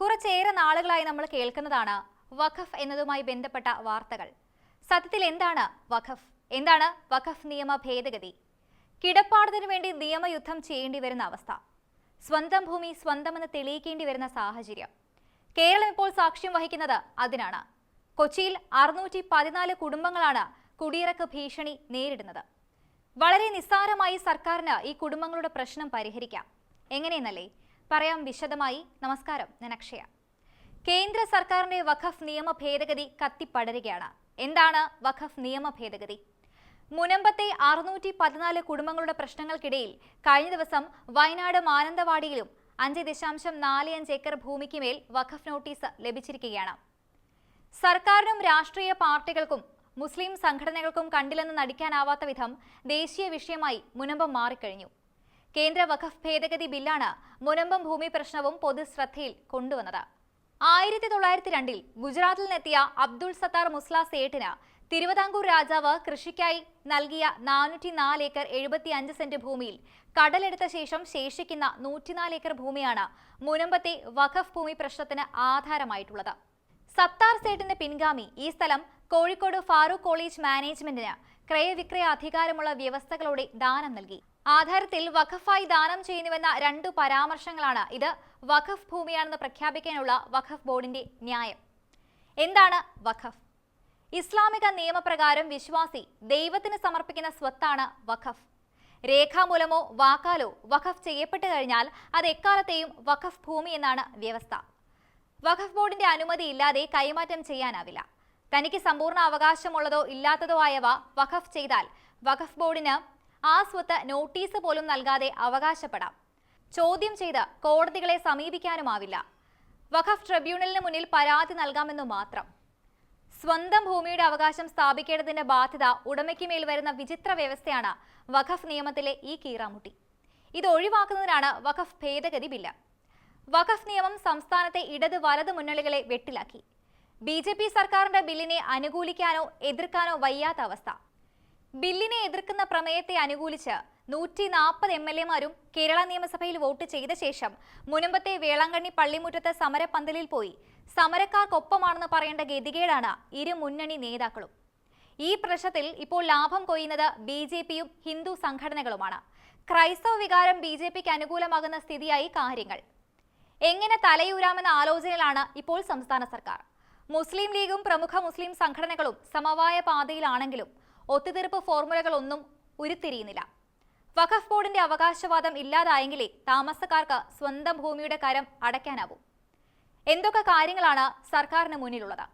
കുറച്ചേറെ നാളുകളായി നമ്മൾ കേൾക്കുന്നതാണ് വഖഫ് എന്നതുമായി ബന്ധപ്പെട്ട വാർത്തകൾ. സത്യത്തിൽ എന്താണ് വഖഫ്? എന്താണ് വഖഫ് നിയമ ഭേദഗതി? കിടപ്പാടത്തിനു വേണ്ടി നിയമയുദ്ധം ചെയ്യേണ്ടി വരുന്ന അവസ്ഥ. സ്വന്തം ഭൂമി സ്വന്തമെന്ന് തെളിയിക്കേണ്ടി വരുന്ന സാഹചര്യം. കേരളം ഇപ്പോൾ സാക്ഷ്യം വഹിക്കുന്നത് അതിനാണ്. കൊച്ചിയിൽ അറുന്നൂറ്റി പതിനാല് കുടുംബങ്ങളാണ് കുടിയിറക്ക് ഭീഷണി നേരിടുന്നത്. വളരെ നിസ്സാരമായി സർക്കാരിന് ഈ കുടുംബങ്ങളുടെ പ്രശ്നം പരിഹരിക്കാം. എങ്ങനെയെന്നല്ലേ? പറയാം വിശദമായി. നമസ്കാരം ഞാൻ അക്ഷയ. കേന്ദ്ര സർക്കാരിന്റെ വഖഫ് നിയമ ഭേദഗതി കത്തിപ്പടരുകയാണ്. എന്താണ് വഖഫ് നിയമ ഭേദഗതി? മുനമ്പത്തെ അറുന്നൂറ്റി പതിനാല് കുടുംബങ്ങളുടെ പ്രശ്നങ്ങൾക്കിടയിൽ കഴിഞ്ഞ ദിവസം വയനാട് മാനന്തവാടിയിലും അഞ്ച് ദശാംശം നാല് അഞ്ച് ഏക്കർ ഭൂമിക്ക് മേൽ വഖഫ് നോട്ടീസ് ലഭിച്ചിരിക്കുകയാണ്. സർക്കാരിനും രാഷ്ട്രീയ പാർട്ടികൾക്കും മുസ്ലിം സംഘടനകൾക്കും കണ്ടില്ലെന്ന് നടിക്കാനാവാത്ത വിധം ദേശീയ വിഷയമായി മുനമ്പം മാറിക്കഴിഞ്ഞു. കേന്ദ്ര വഖഫ് ഭേദഗതി ബില്ലാണ് മുനമ്പം ഭൂമി പ്രശ്നവും പൊതുശ്രദ്ധയിൽ കൊണ്ടുവന്നത്. ആയിരത്തി തൊള്ളായിരത്തി രണ്ടിൽ ഗുജറാത്തിൽ നിന്നെത്തിയ അബ്ദുൾ സത്താർ മുസ്ലാ സേട്ടിന് തിരുവിതാംകൂർ രാജാവ് കൃഷിക്കായി നൽകിയ നാനൂറ്റി നാല് ഏക്കർ എഴുപത്തി അഞ്ച് സെന്റ് ഭൂമിയിൽ കടലെടുത്ത ശേഷം ശേഷിക്കുന്ന നൂറ്റിനാല് ഏക്കർ ഭൂമിയാണ് മുനമ്പത്തെ വഖഫ് ഭൂമി പ്രശ്നത്തിന് ആധാരമായിട്ടുള്ളത്. സത്താർ സേട്ടിന്റെ പിൻഗാമി ഈ സ്ഥലം കോഴിക്കോട് ഫാറൂഖ് കോളേജ് മാനേജ്മെന്റിന് ക്രയവിക്രയ അധികാരമുള്ള വ്യവസ്ഥകളോടെ ദാനം നൽകി. ആധാരത്തിൽ വഖഫായി ദാനം ചെയ്യുന്നുവെന്ന രണ്ടു പരാമർശങ്ങളാണ് ഇത്. വഖഫ് ഭൂമിയാണെന്ന് പ്രഖ്യാപിക്കാനുള്ള വഖഫ് ബോർഡിന്റെ ന്യായം. എന്താണ് വഖഫ്? ഇസ്ലാമിക നിയമപ്രകാരം വിശ്വാസി ദൈവത്തിന് സമർപ്പിക്കുന്ന സ്വത്താണ് വഖഫ്. രേഖാമൂലമോ വാക്കാലോ വഖഫ് ചെയ്യപ്പെട്ടു കഴിഞ്ഞാൽ അത് എക്കാലത്തെയും വഖഫ് ഭൂമി എന്നാണ് വ്യവസ്ഥ. വഖഫ് ബോർഡിന്റെ അനുമതി ഇല്ലാതെ കൈമാറ്റം ചെയ്യാനാവില്ല. തനിക്ക് സമ്പൂർണ അവകാശമുള്ളതോ ഇല്ലാത്തതോ ആയവ വഖഫ് ചെയ്താൽ വഖഫ് ബോർഡിന് ആ സ്വത്ത് നോട്ടീസ് പോലും നൽകാതെ അവകാശപ്പെടാം. ചോദ്യം ചെയ്ത് കോടതികളെ സമീപിക്കാനുമാവില്ല. വഖഫ് ട്രിബ്യൂണലിന് മുന്നിൽ പരാതി നൽകാമെന്നു മാത്രം. സ്വന്തം ഭൂമിയുടെ അവകാശം സ്ഥാപിക്കേണ്ടതിന്റെ ബാധ്യത ഉടമയ്ക്ക് മേൽ വരുന്ന വിചിത്ര വ്യവസ്ഥയാണ് വഖഫ് നിയമത്തിലെ ഈ കീറാമുട്ടി. ഇത് ഒഴിവാക്കുന്നതിനാണ് വഖഫ് ഭേദഗതി ബില്ല്. വഖഫ് നിയമം സംസ്ഥാനത്തെ ഇടത് വലത് മുന്നണികളെ വെട്ടിലാക്കി. ബി സർക്കാരിന്റെ ബില്ലിനെ അനുകൂലിക്കാനോ എതിർക്കാനോ വയ്യാത്ത അവസ്ഥ. ബില്ലിനെ എതിർക്കുന്ന പ്രമേയത്തെ അനുകൂലിച്ച് നൂറ്റി നാൽപ്പത് എം എൽ എമാരും കേരള നിയമസഭയിൽ വോട്ട് ചെയ്ത ശേഷം മുനമ്പത്തെ വേളാങ്കണ്ണി പള്ളിമുറ്റത്ത് സമരപ്പന്തലിൽ പോയി. സമരക്കാർക്കൊപ്പമാണെന്ന് പറയേണ്ട ഗതികേടാണ് ഇരു മുന്നണി നേതാക്കളും. ഈ പ്രശ്നത്തിൽ ഇപ്പോൾ ലാഭം കൊയ്യുന്നത് ബി ജെ പിയും ഹിന്ദു സംഘടനകളുമാണ്. ക്രൈസ്തവ വികാരം ബി ജെ പിക്ക് അനുകൂലമാകുന്ന സ്ഥിതിയായി കാര്യങ്ങൾ. എങ്ങനെ തലയൂരാമെന്ന ആലോചനയിലാണ് ഇപ്പോൾ സംസ്ഥാന സർക്കാർ. മുസ്ലിം ലീഗും പ്രമുഖ മുസ്ലിം സംഘടനകളും സമവായ പാതയിലാണെങ്കിലും ഒത്തുതീർപ്പ് ഫോർമുലകളൊന്നും ഉരുത്തിരിയുന്നില്ല. വഖഫ് ബോർഡിന്റെ അവകാശവാദം ഇല്ലാതായെങ്കിലേ താമസക്കാർക്ക് സ്വന്തം ഭൂമിയുടെ കരം അടയ്ക്കാനാവൂ. എന്തൊക്കെ കാര്യങ്ങളാണ് സർക്കാരിന് മുന്നിലുള്ളത്?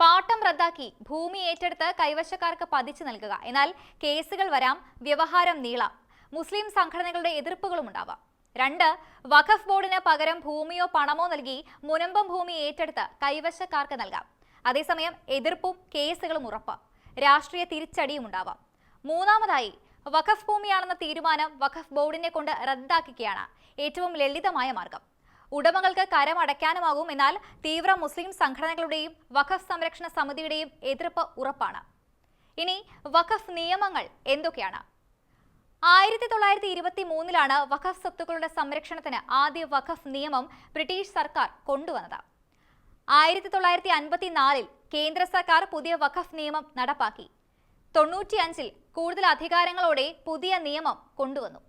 പാട്ടം റദ്ദാക്കി ഭൂമി ഏറ്റെടുത്ത് കൈവശക്കാർക്ക് പതിച്ചു നൽകുക. എന്നാൽ കേസുകൾ വരാം വ്യവഹാരം നീളാം മുസ്ലിം സംഘടനകളുടെ എതിർപ്പുകളും ഉണ്ടാവാം. രണ്ട് വഖഫ് ബോർഡിന് പകരം ഭൂമിയോ പണമോ നൽകി മുനമ്പം ഭൂമി ഏറ്റെടുത്ത് കൈവശക്കാർക്ക് നൽകാം. അതേസമയം എതിർപ്പും കേസുകളും ഉറപ്പ്. രാഷ്ട്രീയ തിരിച്ചടിയും ഉണ്ടാവാം മൂന്നാമതായി വഖഫ് ഭൂമിയാണെന്ന തീരുമാനം വഖഫ് ബോർഡിനെ കൊണ്ട് റദ്ദാക്കുകയാണ് ഏറ്റവും ലളിതമായ മാർഗം. ഉടമകൾക്ക് കരം കരമടയ്ക്കാനുമാകും എന്നാൽ തീവ്ര മുസ്ലിം സംഘടനകളുടെയും വഖഫ് സംരക്ഷണ സമിതിയുടെയും എതിർപ്പ് ഉറപ്പാണ്. ഇനി വഖഫ് നിയമങ്ങൾ എന്തൊക്കെയാണ്? ആയിരത്തി തൊള്ളായിരത്തി ഇരുപത്തി മൂന്നിലാണ് വഖഫ് സ്വത്തുക്കളുടെ സംരക്ഷണത്തിന് ആദ്യ വഖഫ് നിയമം ബ്രിട്ടീഷ് സർക്കാർ കൊണ്ടുവന്നത്. ആയിരത്തി തൊള്ളായിരത്തി അൻപത്തിനാലിൽ കേന്ദ്ര സർക്കാർ പുതിയ വഖഫ് നിയമം നടപ്പാക്കി. തൊണ്ണൂറ്റിയഞ്ചിൽ കൂടുതൽ അധികാരങ്ങളോടെ പുതിയ നിയമം കൊണ്ടുവന്നു.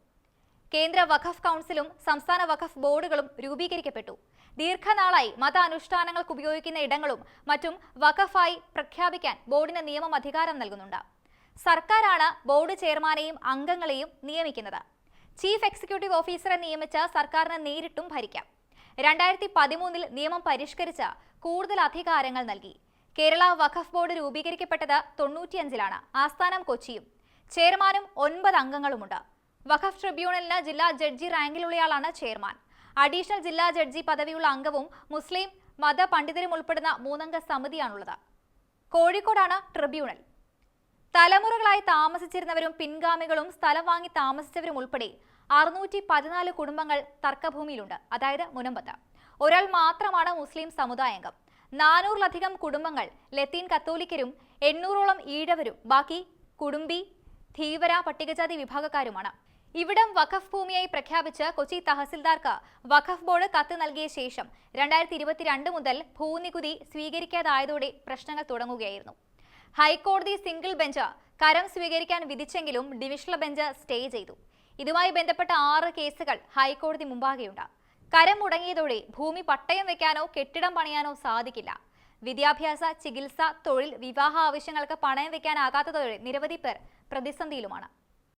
കേന്ദ്ര വഖഫ് കൗൺസിലും സംസ്ഥാന വഖഫ് ബോർഡുകളും രൂപീകരിക്കപ്പെട്ടു. ദീർഘനാളായി മത അനുഷ്ഠാനങ്ങൾക്ക് ഉപയോഗിക്കുന്ന ഇടങ്ങളും മറ്റും വഖഫായി പ്രഖ്യാപിക്കാൻ ബോർഡിന് നിയമം അധികാരം നൽകുന്നുണ്ട്. സർക്കാരാണ് ബോർഡ് ചെയർമാനെയും അംഗങ്ങളെയും നിയമിക്കുന്നത്. ചീഫ് എക്സിക്യൂട്ടീവ് ഓഫീസറെ നിയമിച്ച സർക്കാരിന് നേരിട്ടും ഭരിക്കാം. രണ്ടായിരത്തി പതിമൂന്നിൽ നിയമം പരിഷ്കരിച്ച് കൂടുതൽ അധികാരങ്ങൾ നൽകി. കേരള വഖഫ് ബോർഡ് രൂപീകരിക്കപ്പെട്ടത് തൊണ്ണൂറ്റിയഞ്ചിലാണ്. ആസ്ഥാനം കൊച്ചിയും. ചെയർമാനും ഒൻപത് അംഗങ്ങളുമുണ്ട്. വഖഫ് ട്രിബ്യൂണലിന് ജില്ലാ ജഡ്ജി റാങ്കിലുള്ളയാളാണ് ചെയർമാൻ. അഡീഷണൽ ജില്ലാ ജഡ്ജി പദവിയുള്ള അംഗവും മുസ്ലിം മത പണ്ഡിതരും ഉൾപ്പെടുന്ന മൂന്നംഗ സമിതിയാണുള്ളത്. കോഴിക്കോടാണ് ട്രിബ്യൂണൽ. തലമുറകളായി താമസിച്ചിരുന്നവരും പിൻഗാമികളും സ്ഥലം വാങ്ങി താമസിച്ചവരും ഉൾപ്പെടെ അറുന്നൂറ്റി പതിനാല് കുടുംബങ്ങൾ തർക്കഭൂമിയിലുണ്ട്. അതായത് മുനമ്പത്ത്. ഒരാൾ മാത്രമാണ് മുസ്ലിം സമുദായാംഗം. നാനൂറിലധികം കുടുംബങ്ങൾ ലത്തീൻ കത്തോലിക്കരും എണ്ണൂറോളം ഈഴവരും ബാക്കി കുടുംബി ധീവര പട്ടികജാതി വിഭാഗക്കാരുമാണ്. ഇവിടം വഖഫ് ഭൂമിയായി പ്രഖ്യാപിച്ച് കൊച്ചി തഹസിൽദാർക്ക് വഖഫ് ബോർഡ് കത്ത് നൽകിയ ശേഷം രണ്ടായിരത്തി ഇരുപത്തിരണ്ട് മുതൽ ഭൂനികുതി സ്വീകരിക്കാതായതോടെ പ്രശ്നങ്ങൾ തുടങ്ങുകയായിരുന്നു. ഹൈക്കോടതി സിംഗിൾ ബെഞ്ച് കരം സ്വീകരിക്കാൻ വിധിച്ചെങ്കിലും ഡിവിഷണൽ ബെഞ്ച് സ്റ്റേ ചെയ്തു. ഇതുമായി ബന്ധപ്പെട്ട ആറ് കേസുകൾ ഹൈക്കോടതി മുമ്പാകെയുണ്ട്. കരം മുടങ്ങിയതോടെ ഭൂമി പട്ടയം വെക്കാനോ കെട്ടിടം പണിയാനോ സാധിക്കില്ല. വിദ്യാഭ്യാസ ചികിത്സ തൊഴിൽ വിവാഹ ആവശ്യങ്ങൾക്ക് പണയം വെക്കാനാകാത്തതോടെ നിരവധി പേർ പ്രതിസന്ധിയിലുമാണ്.